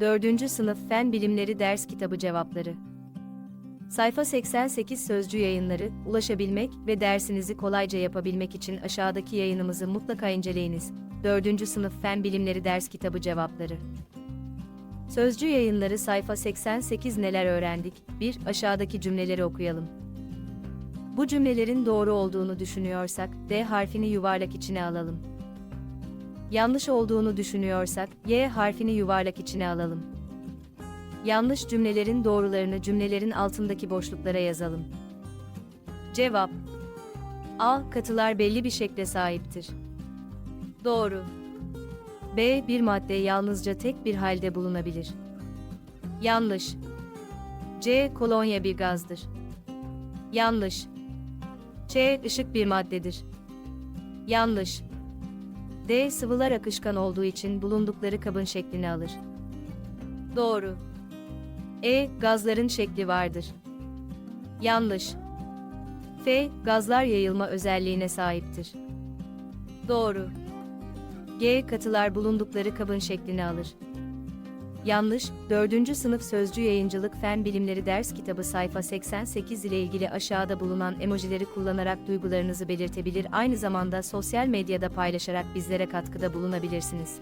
4. Sınıf Fen Bilimleri Ders Kitabı Cevapları Sayfa 88 Sözcü Yayınları, ulaşabilmek ve dersinizi kolayca yapabilmek için aşağıdaki yayınımızı mutlaka inceleyiniz. 4. Sınıf Fen Bilimleri Ders Kitabı Cevapları Sözcü Yayınları sayfa 88 neler öğrendik? 1. Aşağıdaki cümleleri okuyalım. Bu cümlelerin doğru olduğunu düşünüyorsak, D harfini yuvarlak içine alalım. Yanlış olduğunu düşünüyorsak, Y harfini yuvarlak içine alalım. Yanlış cümlelerin doğrularını cümlelerin altındaki boşluklara yazalım. Cevap A. Katılar belli bir şekle sahiptir. Doğru. B. Bir madde yalnızca tek bir halde bulunabilir. Yanlış. C. Kolonya bir gazdır. Yanlış. Ç. ışık bir maddedir. Yanlış. D. Sıvılar akışkan olduğu için bulundukları kabın şeklini alır. Doğru. E. Gazların şekli vardır. Yanlış. F. Gazlar yayılma özelliğine sahiptir. Doğru. G. Katılar bulundukları kabın şeklini alır. Yanlış, 4. sınıf sözcü yayıncılık fen bilimleri ders kitabı sayfa 88 ile ilgili aşağıda bulunan emojileri kullanarak duygularınızı belirtebilir aynı zamanda sosyal medyada paylaşarak bizlere katkıda bulunabilirsiniz.